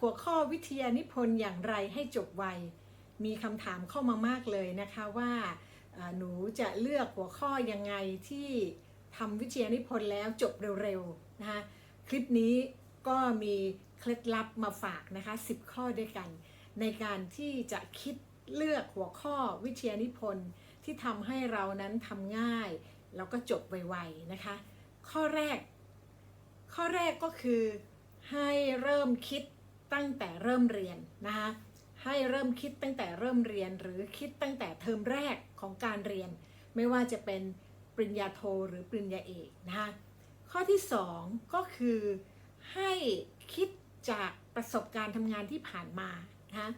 หัวข้อวิทยานิพนธ์อย่างไรให้จบไว มีคำถามเข้ามามากเลยนะคะว่าหนูจะเลือกหัวข้อยังไงที่ทำวิทยานิพนธ์แล้วจบเร็วๆนะคะคลิปนี้ก็มีเคล็ดลับมาฝากนะคะ 10 ข้อด้วยกัน ในการที่จะคิดเลือกหัวข้อวิทยานิพนธ์ที่ทำให้เรานั้นทำง่าย แล้วก็จบไวๆนะคะ ข้อแรก ข้อแรกก็คือให้เริ่มคิด ตั้งแต่เริ่มเรียนนะคะให้เริ่มคิดตั้งแต่เริ่มเรียน หรือคิดตั้งแต่เทอมแรกของการเรียน ไม่ว่าจะเป็นปริญญาโทหรือปริญญาเอกนะคะข้อที่สองก็คือให้คิดจากประสบการณ์ทำงานที่ผ่านมานะคะ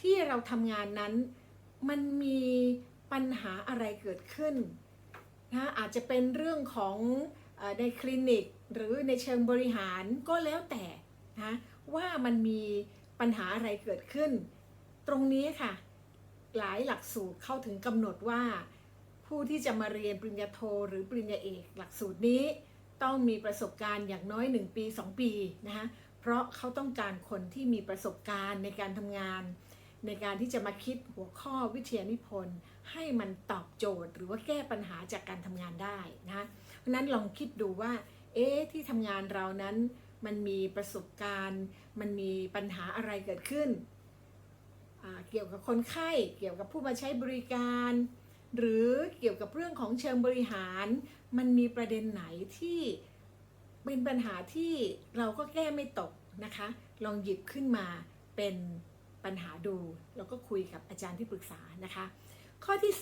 ที่เราทำงานนั้นมันมีปัญหาอะไรเกิดขึ้นนะอาจจะเป็นเรื่องของในคลินิก หรือในเชิงบริหารก็แล้วแต่ นะว่ามันมีปัญหาอะไรเกิดขึ้น ตรงนี้ค่ะ หลายหลักสูตรเข้าถึงกำหนดว่า ผู้ที่จะมาเรียนปริญญาโทหรือปริญญาเอกหลักสูตรนี้ต้องมีประสบการณ์อย่างน้อย 1 ปี 2 ปีนะคะเพราะเขาต้องการคนที่มีประสบการณ์ในการทำงาน ในการที่จะมาคิดหัวข้อวิทยานิพนธ์ ให้มันตอบโจทย์ หรือว่าแก้ปัญหาจากการทำงานได้นะคะเพราะฉะนั้นลองคิดดูว่า เอ๊ะที่ทำงานเรานั้น มันมีประสบการณ์ มันมีปัญหาอะไรเกิดขึ้น เกี่ยวกับคนไข้ เกี่ยวกับผู้มาใช้บริการ หรือเกี่ยวกับเรื่องของเชิงบริหาร มันมีประเด็นไหนที่เป็นปัญหาที่เราก็แก้ไม่ตกนะคะ ลองหยิบขึ้นมาเป็นปัญหาดู แล้วก็คุยกับอาจารย์ที่ปรึกษานะคะ ข้อที่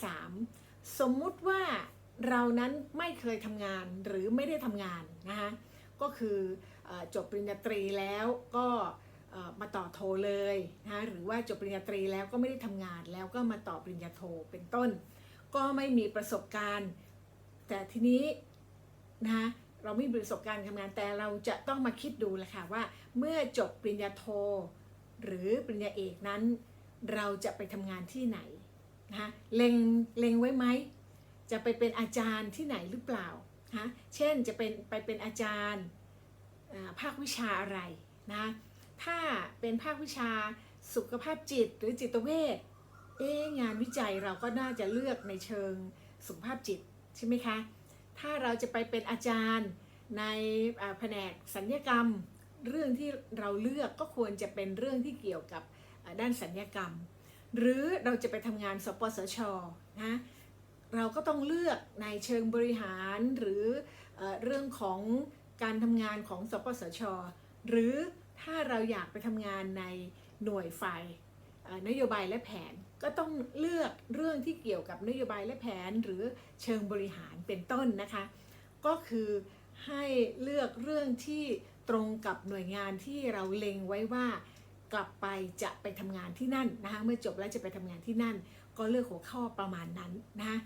3 สมมุติว่าเรานั้นไม่เคยทำงานหรือไม่ได้ทำงานนะคะ ก็คือ จบปริญญาตรีแล้วก็มาต่อโทเลยนะคะหรือว่าจบปริญญาตรีแล้วก็ไม่ได้ทำงานแล้วก็มาต่อปริญญาโทเป็นต้น ก็ไม่มีประสบการณ์ แต่ทีนี้นะเราไม่มีประสบการณ์ทำงานแต่เราจะต้องมาคิดดูแหละค่ะว่า เมื่อจบปริญญาโท หรือปริญญาเอกนั้น เราจะไปทำงานที่ไหนนะเล็งเล็งไว้ไหมจะไปเป็นอาจารย์ที่ไหนหรือเปล่าฮะเช่นจะเป็นไปเป็นอาจารย์ ภาควิชาอะไรนะถ้าเป็นภาควิชาสุขภาพจิตหรือจิตเวชเอ๊งานวิจัยเราก็น่าจะเลือกในเชิงสุขภาพจิตใช่ไหมคะ ถ้าเราจะไปเป็นอาจารย์ในแผนกสัญญกรรม เรื่องที่เราเลือกก็ควรจะเป็นเรื่องที่เกี่ยวกับด้านสัญญกรรม หรือเราจะไปทำงานสปสชนะเราก็ต้องเลือกในเชิงบริหารหรือเออเรื่องของ การทำงานของสปสช หรือถ้าเราอยากไปทำงานในหน่วยฝ่ายนโยบายและแผนก็ต้องเลือกเรื่องที่เกี่ยวกับนโยบายและแผนหรือเชิงบริหารเป็นต้นนะคะ ก็คือให้เลือกเรื่องที่ตรงกับหน่วยงานที่เราเล็งไว้ว่ากลับไปจะไปทำงานที่นั่นนะคะเมื่อจบแล้วจะไปทำงานที่นั่น ก็เลือกหัวข้อประมาณนั้นนะคะ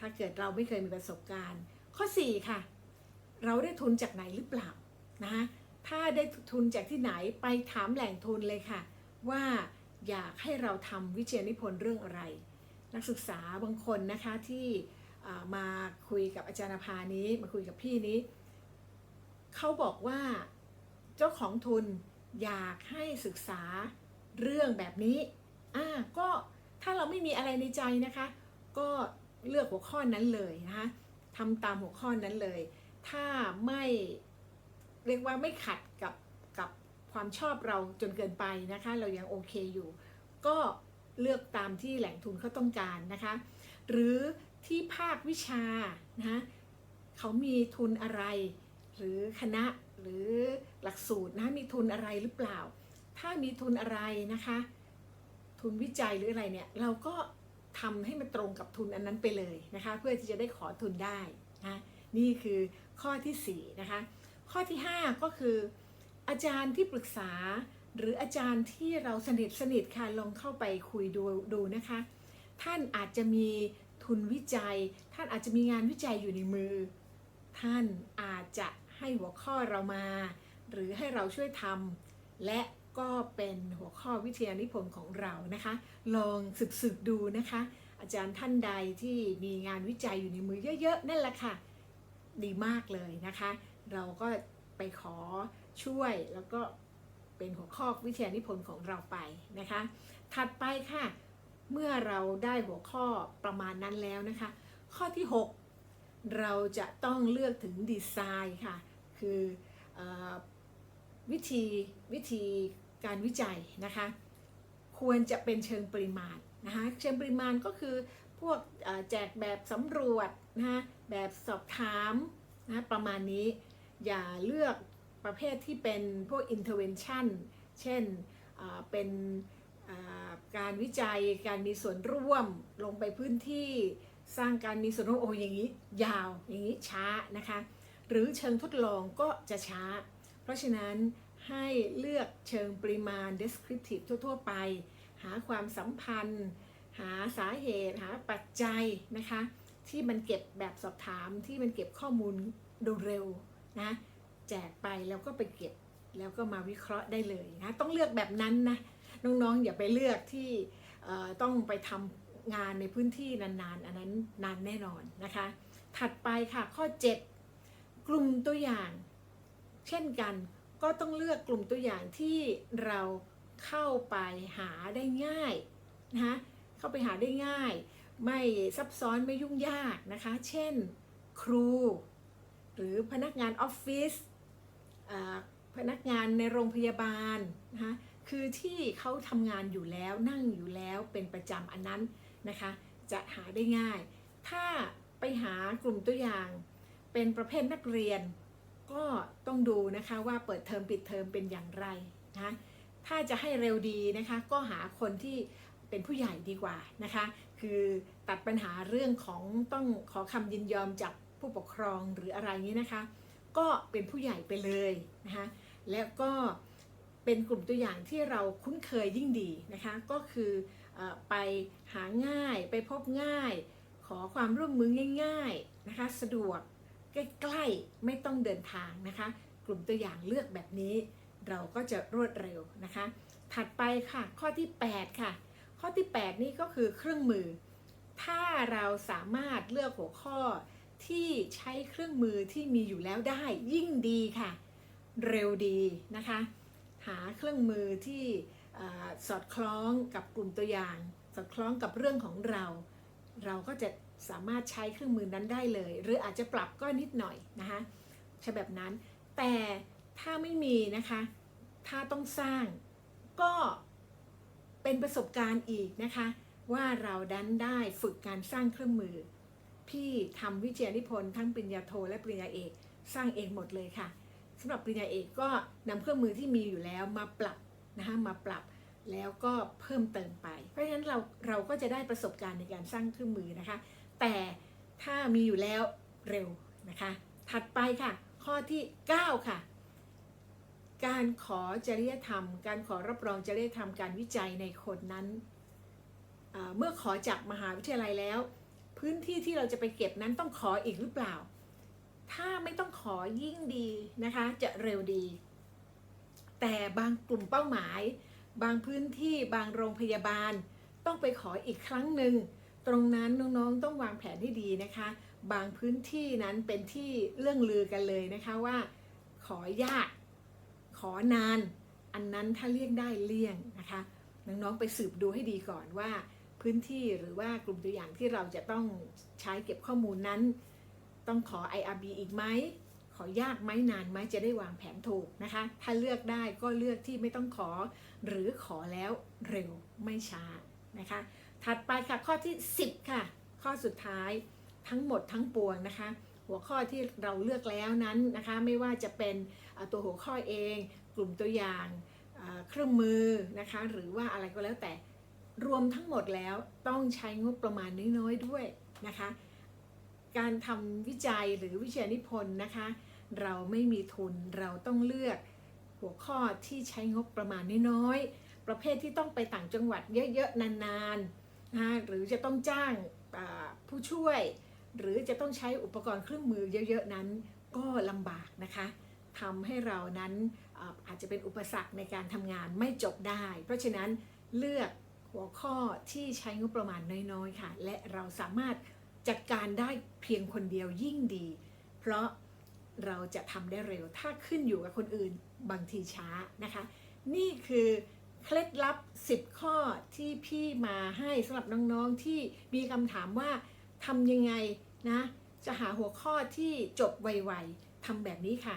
ถ้าเกิดเราไม่เคยมีประสบการณ์ ข้อ 4 ค่ะ เราได้ทุนจากไหนหรือเปล่านะคะถ้าได้ทุนจากที่ไหนไปถามแหล่งทุนเลยค่ะ ว่าอยากให้เราทำวิจัยนิพนธ์เรื่องอะไร นักศึกษาบางคนนะคะที่มาคุยกับอาจารย์นภานี้มาคุยกับพี่นี้ เขาบอกว่าเจ้าของทุนอยากให้ศึกษาเรื่องแบบนี้อ่าก็ถ้าเราไม่มีอะไรในใจนะคะ ก็เลือกหัวข้อนั้นเลยนะคะทำตามหัวข้อนั้นเลย ถ้าไม่เรียกว่าไม่ขัดกับกับความชอบเราจนเกินไปนะคะ เรายังโอเคอยู่ ก็เลือกตามที่แหล่งทุนเขาต้องการนะคะ หรือที่ภาควิชานะะเขามีทุนอะไร หรือคณะหรือหลักสูตรนะมีทุนอะไรหรือเปล่า ถ้ามีทุนอะไรนะคะ ทุนวิจัยหรืออะไรเนี่ยเราก็ทำให้มันตรงกับทุนอันนั้นไปเลยนะคะ เพื่อที่จะได้ขอทุนได้นะนี่คือ ข้อที่ 4 นะคะ ข้อที่ 5 ก็คือ อาจารย์ที่ปรึกษา หรืออาจารย์ที่เราสนิทสนิทค่ะลองเข้าไปคุยดูดูนะคะ ท่านอาจจะมีทุนวิจัย ท่านอาจจะมีงานวิจัยอยู่ในมือ ท่านอาจจะให้หัวข้อเรามา หรือให้เราช่วยทำและก็เป็นหัวข้อวิทยานิพนธ์ของเรานะคะ ลองศึกศึกๆดูนะคะ อาจารย์ท่านใดที่มีงานวิจัยอยู่ในมือเยอะ ๆ นั่นแหละค่ะ ดีมากเลยนะคะ เราก็ไปขอช่วยแล้วก็เป็นหัวข้อวิทยานิพนธ์ของเราไปนะคะ ถัดไปค่ะ เมื่อเราได้หัวข้อประมาณนั้นแล้วนะคะ ข้อที่ 6 เราจะต้องเลือกถึงดีไซน์ค่ะ คืออวิธีวิธีการวิจัยนะคะ ควรจะเป็นเชิงปริมาณนะคะ เชิงปริมาณก็คือพวกแจกแบบสำรวจนะคะ แบบสอบถามนะประมาณนี้ อย่าเลือกประเภทที่เป็นพวก intervention เช่นเอ่อเป็นการวิจัยการมีส่วนร่วมลงไปพื้นที่สร้างการมีส่วนร่วมโอ้อย่างนี้ ยาวอย่างนี้ช้านะคะ หรือเชิงทดลองก็จะช้า เพราะฉะนั้นให้เลือกเชิงปริมาณ descriptive ทั่ว ๆ ไป หาความสัมพันธ์ หาสาเหตุ หาปัจจัยนะคะ ที่มันเก็บแบบสอบถามที่มันเก็บข้อมูลเร็วๆนะแจกไปแล้วก็ไปเก็บแล้วก็มาวิเคราะห์ได้เลยนะต้องเลือกแบบนั้นนะน้องๆอย่าไปเลือกที่ต้องไปทำงานในพื้นที่นานๆ อันนั้นนานแน่นอนนะคะ ถัดไปค่ะข้อ 7 กลุ่มตัวอย่าง เช่นกันก็ต้องเลือกกลุ่มตัวอย่างที่เราเข้าไปหาได้ง่ายนะคะเข้าไปหาได้ง่าย ไม่ซับซ้อนไม่ยุ่งยากนะคะ เช่นครู หรือพนักงานออฟฟิศพนักงานในโรงพยาบาลนะคะคือที่เขาทำงานอยู่แล้วนั่งอยู่แล้วเป็นประจำอันนั้นนะคะ จะหาได้ง่าย ถ้าไปหากลุ่มตัวอย่าง เป็นประเภทนักเรียน ก็ต้องดูนะคะว่าเปิดเทอมปิดเทอมเป็นอย่างไรนะถ้าจะให้เร็วดีนะคะ ก็หาคนที่ เป็นผู้ใหญ่ดีกว่านะคะ คือตัดปัญหาเรื่องของต้องขอคำยินยอมจากผู้ปกครองหรืออะไรนี้นะคะ ก็เป็นผู้ใหญ่ไปเลยนะคะแล้วก็เป็นกลุ่มตัวอย่างที่เราคุ้นเคยยิ่งดีนะคะ ก็คือเออไปหาง่ายไปพบง่าย ขอความร่วมมือง่าย ๆนะคะ สะดวกใกล้ๆไม่ต้องเดินทางนะคะ กลุ่มตัวอย่างเลือกแบบนี้ เราก็จะรวดเร็วนะคะ ถัดไปค่ะข้อที่ 8 ค่ะ ข้อที่ 8 นี่ก็คือเครื่องมือ ถ้าเราสามารถเลือกหัวข้อที่ใช้เครื่องมือที่มีอยู่แล้วได้ยิ่งดีค่ะ เร็วดีนะคะ หาเครื่องมือที่อสอดคล้องกับกลุ่มตัวอย่าง สอดคล้องกับเรื่องของเรา เราก็จะสามารถใช้เครื่องมือนั้นได้เลย หรืออาจจะปรับก็นิดหน่อยนะคะใช่แบบนั้น แต่ถ้าไม่มีนะคะ ถ้าต้องสร้างก็ เป็นประสบการณ์อีกนะคะ ว่าเราดันได้ฝึกการสร้างเครื่องมือ พี่ทำวิจัยนิพนธ์ทั้งปริญญาโทและปริญญาเอกสร้างเองหมดเลยค่ะสำหรับปริญญาเอกก็นำเครื่องมือที่มีอยู่แล้วมาปรับนะคะมาปรับแล้วก็เพิ่มเติมไป เพราะฉะนั้นเราเราก็จะได้ประสบการณ์ในการสร้างเครื่องมือนะคะ แต่ถ้ามีอยู่แล้วเร็วนะคะ ถัดไปค่ะ ข้อที่ 9 ค่ะ การขอจริยธรรม การขอรับรองจริยธรรมการวิจัยในคนนั้น เมื่อขอจากมหาวิทยาลัยแล้ว พื้นที่ที่เราจะไปเก็บนั้นต้องขออีกหรือเปล่า ถ้าไม่ต้องขอยิ่งดีนะคะจะเร็วดี แต่บางกลุ่มเป้าหมาย บางพื้นที่บางโรงพยาบาล ต้องไปขออีกครั้งหนึ่งตรงนั้นน้องๆต้องวางแผนให้ดีนะคะ บางพื้นที่นั้นเป็นที่เรื่องลือกันเลยนะคะว่า ขอยาก ขอนาน อันนั้นถ้าเลี่ยงได้เลี่ยงนะคะน้องๆไปสืบดูให้ดีก่อนว่าพื้นที่หรือว่ากลุ่มตัวอย่างที่เราจะต้องใช้เก็บข้อมูลนั้น ต้องขอ IRB อีกไหมขอยากไหมนานไหมจะได้วางแผนถูกนะคะ ถ้าเลือกได้ก็เลือกที่ไม่ต้องขอ หรือขอแล้วเร็วไม่ช้านะคะ ถัดไปค่ะข้อที่ 10 ค่ะ ข้อสุดท้ายทั้งหมดทั้งปวงนะคะ หัวข้อที่เราเลือกแล้วนั้นนะคะไม่ว่าจะเป็นตัวหัวข้อเอง กลุ่มตัวอย่างเครื่องมือนะคะหรือว่าอะไรก็แล้วแต่รวมทั้งหมดแล้วต้องใช้งบประมาณน้อยๆด้วยนะคะ การทำวิจัยหรือวิจัยนิพนธ์นะคะ เราไม่มีทุนเราต้องเลือกหัวข้อที่ใช้งบประมาณน้อยๆประเภทที่ต้องไปต่างจังหวัดเยอะๆนานๆนะหรือจะต้องจ้างผู้ช่วย หรือจะต้องใช้อุปกรณ์เครื่องมือเยอะๆนั้น ก็ลำบากนะคะทำให้เรานั้นอาจจะเป็นอุปสรรคในการทำงานไม่จบได้ เพราะฉะนั้นเลือกหัวข้อที่ใช้งบประมาณน้อยๆค่ะ และเราสามารถจัดการได้เพียงคนเดียวยิ่งดี เพราะเราจะทำได้เร็วถ้าขึ้นอยู่กับคนอื่นบางทีช้านะคะ นี่คือเคล็ดลับ 10 ข้อที่พี่มาให้สำหรับน้องๆที่มีคำถามว่า ทำยังไงนะ จะหาหัวข้อที่จบไวๆทำแบบนี้ค่ะ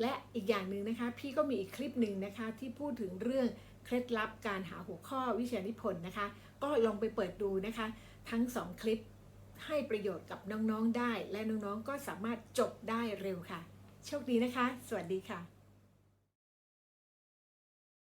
และอีกอย่างหนึ่งนะคะ พี่ก็มีอีกคลิปหนึ่งนะคะที่พูดถึงเรื่องเคล็ดลับการหาหัวข้อวิชานิพนธ์นะคะ ก็ลองไปเปิดดูนะคะ ทั้ง 2 คลิปให้ประโยชน์กับน้องๆได้ และน้องๆก็สามารถจบได้เร็วค่ะ โชคดีนะคะ สวัสดีค่ะ